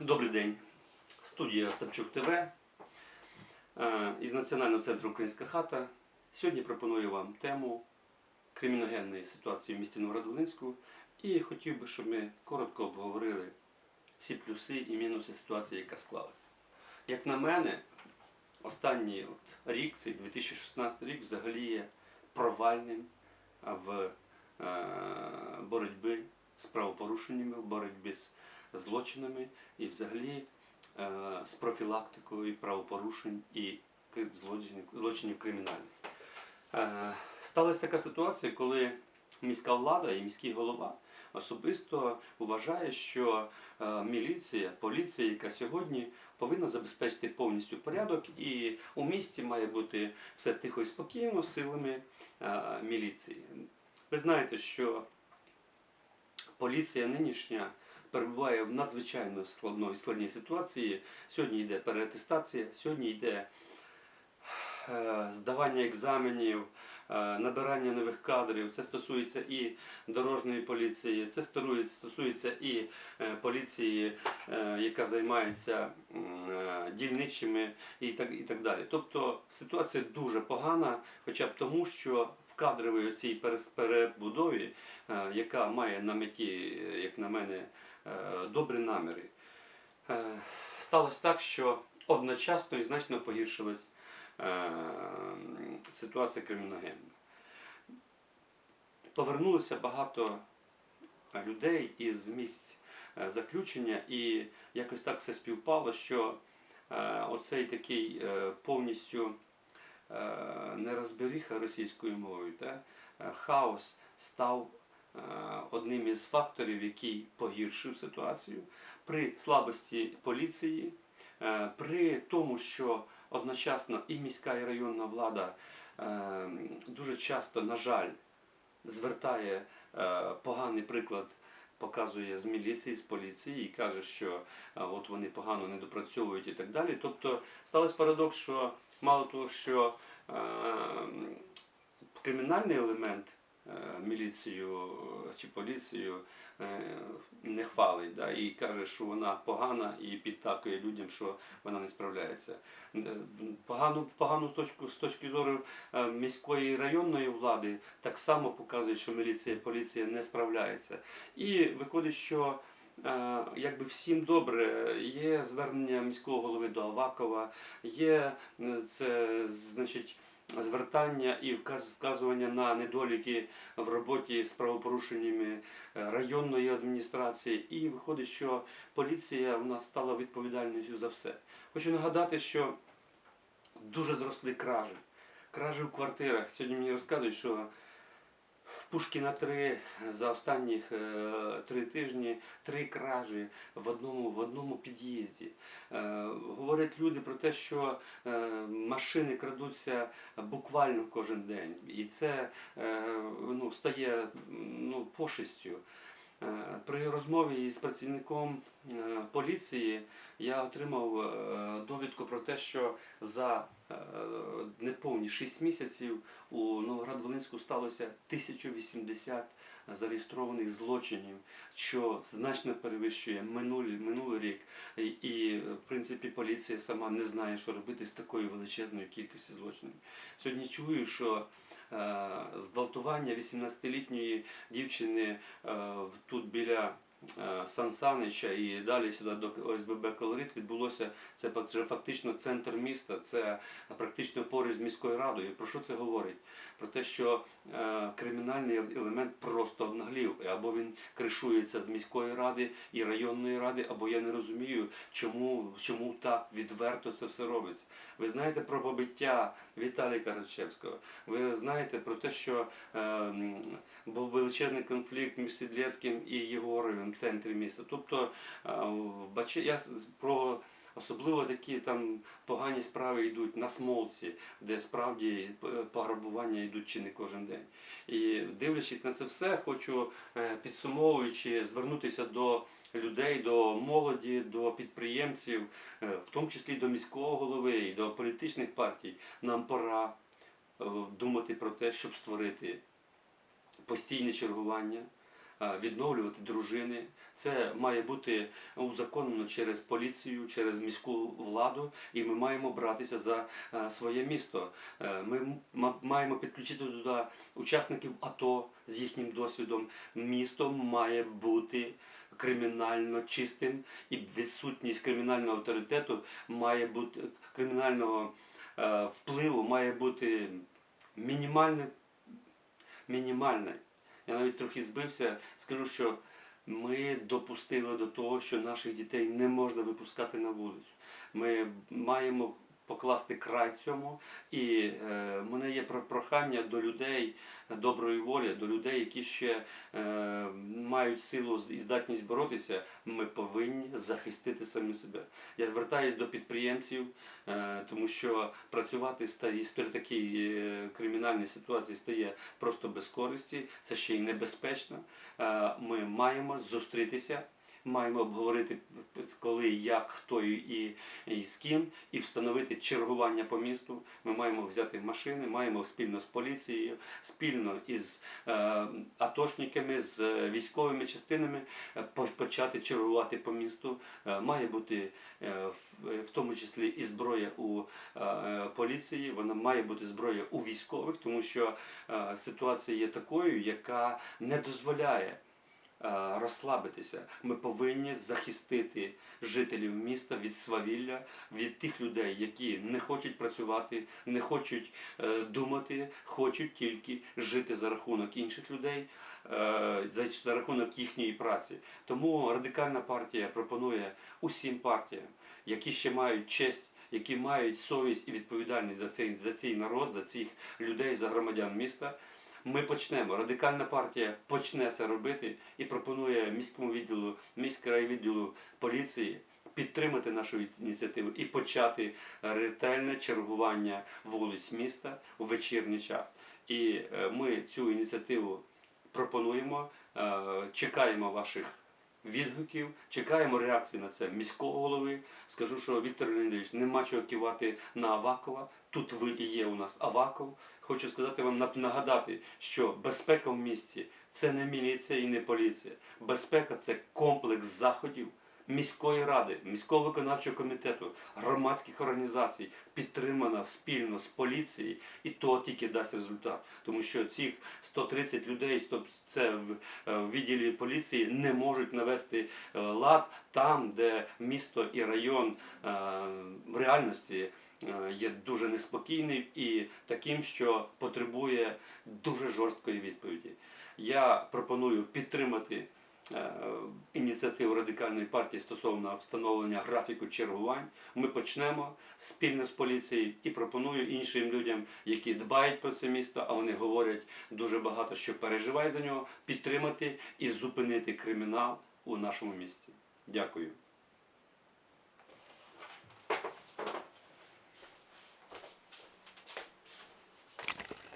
Добрий день. Студія Остапчук ТВ е, із Національного центру Українська хата. Сьогодні пропоную вам тему криміногенної ситуації в місті Новоград-Волинську і хотів би, щоб ми коротко обговорили всі плюси і мінуси ситуації, яка склалася. Як на мене, останній от рік, цей 2016 рік, взагалі є провальним в е, боротьбі з правопорушеннями, в боротьбі з злочинами і взагалі е, з профілактикою правопорушень і злочинів, кримінальних. Е, Сталася така ситуація, коли міська влада і міський голова особисто вважає, що е, міліція, поліція, яка сьогодні повинна забезпечити повністю порядок, і у місті має бути все тихо і спокійно силами міліції. Ви знаєте, що поліція нинішня перебуває в надзвичайно складної складній ситуації. Сьогодні йде переатестація, сьогодні йде е, здавання екзаменів, е, набирання нових кадрів. Це стосується і дорожньої поліції, це стосується, і е, поліції, яка займається дільничими і так, і так далі. Тобто ситуація дуже погана, хоча б тому, що в кадровій цій перебудові, яка має на меті, як на мене, добрі наміри, е, сталося так, що одночасно і значно погіршилась е, ситуація криміногенна. Повернулося багато людей із місць е, заключення, і якось так все співпало, що е, оцей такий е, повністю е, нерозберіха російською мовою, е, хаос став е, одним із факторів, який погіршив ситуацію при слабості поліції, е, при тому, що одночасно і міська і районна влада е, дуже часто, на жаль, звертає е, поганий приклад. Показує з міліції, з поліції і каже, що е, от вони погано не допрацьовують і так далі. Тобто сталося парадокс, що мало того, що е, кримінальний елемент е, міліцію чи поліцію е, не хвалить да, і каже, що вона погана і підтакує людям, що вона не справляється. Е, Погану, погану точку з точки зору е, міської районної влади так само показує, що міліція поліція не справляється. І виходить, що е, якби всім добре, є звернення міського голови до Авакова, є е, це значить. Звертання і вказ- вказування на недоліки в роботі з правопорушеннями е, районної адміністрації, і виходить, що поліція в нас стала відповідальністю за все. Хочу нагадати, що дуже зросли кражі. Кражі в квартирах. Сьогодні мені розказують, що Пушкіна 3 за останніх е, три тижні три кражі в одному, в одному під'їзді. Е, говорять люди про те, що е, машини крадуться буквально кожен день. І це е, ну, стає ну, пошестю. Е, При розмові із працівником е, поліції я отримав е, довідку про те, що за неповні 6 місяців у Новоград-Волинську сталося 1080 зареєстрованих злочинів, що значно перевищує минулий, минулий рік. І, в принципі, поліція сама не знає, що робити з такою величезною кількістю злочинів. Сьогодні чую, що зґвалтування 18-літньої дівчини е, тут біля е, Сан Санича і далі сюди до ОСББ Колорит відбулося це вже фактично центр міста, це практично поруч з міською радою. Про що це говорить? Про те, що е, кримінальний елемент просто обнаглів, або він кришується з міської ради і районної ради, або я не розумію, чому, чому так відверто це все робиться. Ви знаєте про побиття Віталія Карачевського. Ви знаєте про те, що е, м, був величезний конфлікт між Сідлецьким і Єгоровим в центрі міста. Тобто е, я про особливо такі там погані справи йдуть на Смолці, де справді пограбування йдуть чи не кожен день. І дивлячись на це все, хочу е, підсумовуючи звернутися до людей, до молоді, до підприємців, е, в тому числі до міського голови і до політичних партій. Нам пора е, думати про те, щоб створити постійне чергування, е, відновлювати дружини. Це має бути узаконено через поліцію, через міську владу, і ми маємо братися за е, своє місто. Е, Ми маємо підключити туди учасників АТО з їхнім досвідом. Місто має бути кримінально чистим, і відсутність кримінального авторитету має бути кримінального впливу має бути мінімальне. Мінімальне. Я навіть трохи збився, скажу, що ми допустили до того, що наших дітей не можна випускати на вулицю. Ми маємо покласти край цьому. І е, мене є про- прохання до людей доброї волі, до людей, які ще е, мають силу і здатність боротися. Ми повинні захистити самі себе. Я звертаюсь до підприємців, е, тому що працювати стає при такій е, кримінальній ситуації стає просто без користі, це ще й небезпечно. Е, Ми маємо зустрітися. Маємо обговорити коли, як, хто і, і, з ким, і встановити чергування по місту. Ми маємо взяти машини, маємо спільно з поліцією, спільно із е, атошниками, з е, військовими частинами е, почати чергувати по місту. Е, має бути е, в, в тому числі і зброя у е, поліції, вона має бути зброя у військових, тому що е, ситуація є такою, яка не дозволяє розслабитися. Ми повинні захистити жителів міста від свавілля, від тих людей, які не хочуть працювати, не хочуть е, думати, хочуть тільки жити за рахунок інших людей, е, за рахунок їхньої праці. Тому радикальна партія пропонує усім партіям, які ще мають честь. Які мають совість і відповідальність за цей, за цей народ, за цих людей, за громадян міста, ми почнемо. Радикальна партія почне це робити і пропонує міському відділу, міськрайвідділу поліції підтримати нашу ініціативу і почати ретельне чергування вулиць міста у вечірній час. І е, ми цю ініціативу пропонуємо, е, чекаємо ваших. Відгуків, чекаємо реакції на це міського голови. Скажу, що Віктор Леонідович нема чого кивати на Авакова. Тут ви і є у нас Аваков. Хочу сказати вам нагадати, що безпека в місті це не міліція і не поліція. Безпека це комплекс заходів міської ради, міського виконавчого комітету, громадських організацій, підтримана спільно з поліцією, і то тільки дасть результат. Тому що цих 130 людей, стоп, це в, е, в відділі поліції не можуть навести е, лад там, де місто і район е, в реальності є дуже неспокійний і таким, що потребує дуже жорсткої відповіді. Я пропоную підтримати ініціативу радикальної партії стосовно встановлення графіку чергувань. Ми почнемо спільно з поліцією і пропоную іншим людям, які дбають про це місто, а вони говорять дуже багато, що переживають за нього, підтримати і зупинити кримінал у нашому місті. Дякую.